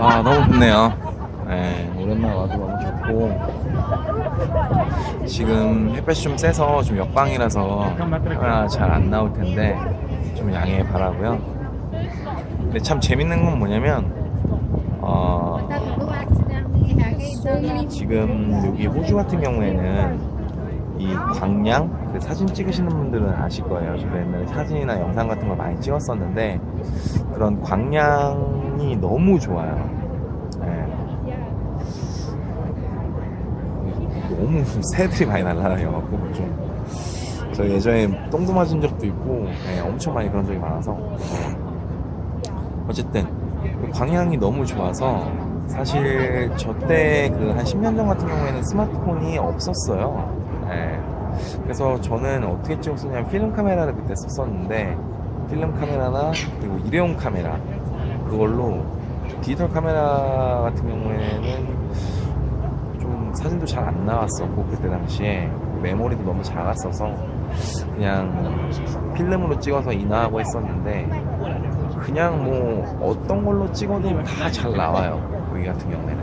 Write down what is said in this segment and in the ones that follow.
아 너무 좋네요. 네, 오랜만에 와도 너무 좋고. 지금 햇볕이 좀 세서 좀 역광이라서 아, 잘안 나올 텐데 좀 양해 바라고요. 근데 참 재밌는 건 뭐냐면 어, 지금 여기 호주 같은 경우에는 이 광양 그 사진 찍으시는 분들은 아실 거예요. 저도 옛날에 사진이나 영상 같은 걸 많이 찍었었는데 그런 광양이 너무 좋아요. 네. 너무 새들이 많이 날아다녀갖고 좀. 저 예전에 똥도 맞은 적도 있고 네, 엄청 많이 그런 적이 많아서 어쨌든 그 광양이 너무 좋아서 사실 저 때 그 한 10년 전 같은 경우에는 스마트폰이 없었어요. 네. 그래서 저는 어떻게 찍었었냐면 필름 카메라를 그때 썼었는데 필름 카메라나 그리고 일회용 카메라 그걸로 디지털 카메라 같은 경우에는 좀 사진도 잘 안 나왔었고 그때 당시에. 메모리도 너무 작았어서 그냥 필름으로 찍어서 인화하고 했었는데 그냥 뭐 어떤 걸로 찍어도 다 잘 나와요. 여기 같은 경우에는.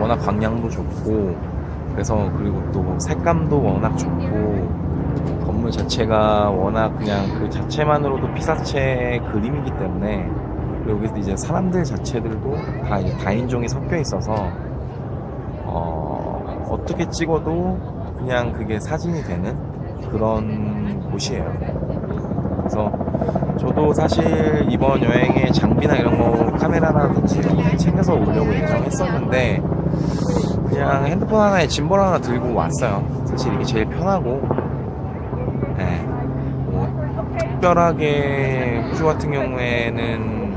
워낙 광량도 좋고 그래서 그리고 또 색감도 워낙 좋고 건물 자체가 워낙 그냥 그 자체만으로도 피사체 그림이기 때문에 여기서 이제 사람들 자체들도 다 다인종이 섞여 있어서 어, 어떻게 찍어도 그냥 그게 사진이 되는 그런 곳이에요. 그래서 저도 사실 이번 여행에 장비나 이런 거 카메라라든지 챙겨서 오려고 예정했었는데 그냥 핸드폰 하나에 짐벌 하나 들고 왔어요. 사실 이게 제일 편하고 네. 뭐 특별하게 호주 같은 경우에는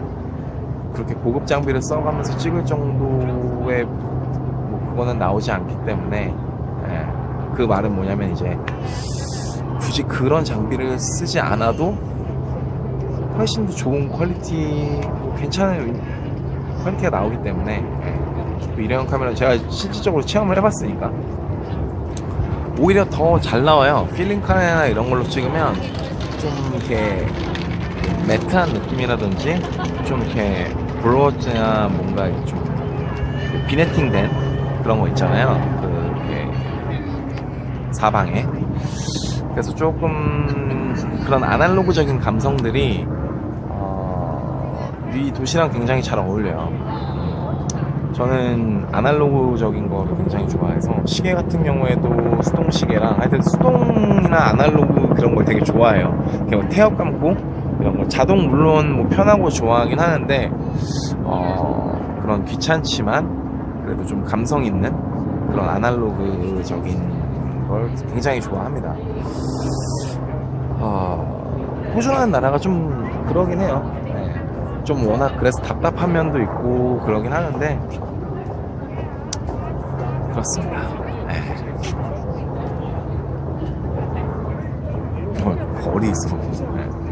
그렇게 고급 장비를 써가면서 찍을 정도의 뭐 그거는 나오지 않기 때문에 예, 그 말은 뭐냐면 이제 굳이 그런 장비를 쓰지 않아도 훨씬 더 좋은 퀄리티 괜찮은 퀄리티가 나오기 때문에 예, 또 일회용 카메라 제가 실질적으로 체험을 해봤으니까 오히려 더 잘 나와요 필링 카메라 이런 걸로 찍으면 좀 이렇게 매트한 느낌이라든지 좀 이렇게 브로즈나 뭔가 좀 비네팅된 그런 거 있잖아요. 그 이렇게 사방에. 그래서 조금 그런 아날로그적인 감성들이 어, 이 도시랑 굉장히 잘 어울려요. 저는 아날로그적인 거를 굉장히 좋아해서 시계 같은 경우에도 수동 시계랑 하여튼 수동이나 아날로그 그런 걸 되게 좋아해요. 그냥 태엽 감고 이런 거 자동 물론 뭐 편하고 좋아하긴 하는데 어, 그런 귀찮지만 그래도 좀 감성 있는 그런 아날로그적인 걸 굉장히 좋아합니다. 어, 호주라는 나라가 좀 그러긴 해요. 네. 좀 워낙 그래서 답답한 면도 있고 그러긴 하는데 그렇습니다. 네. 어, 거리 있어. 네.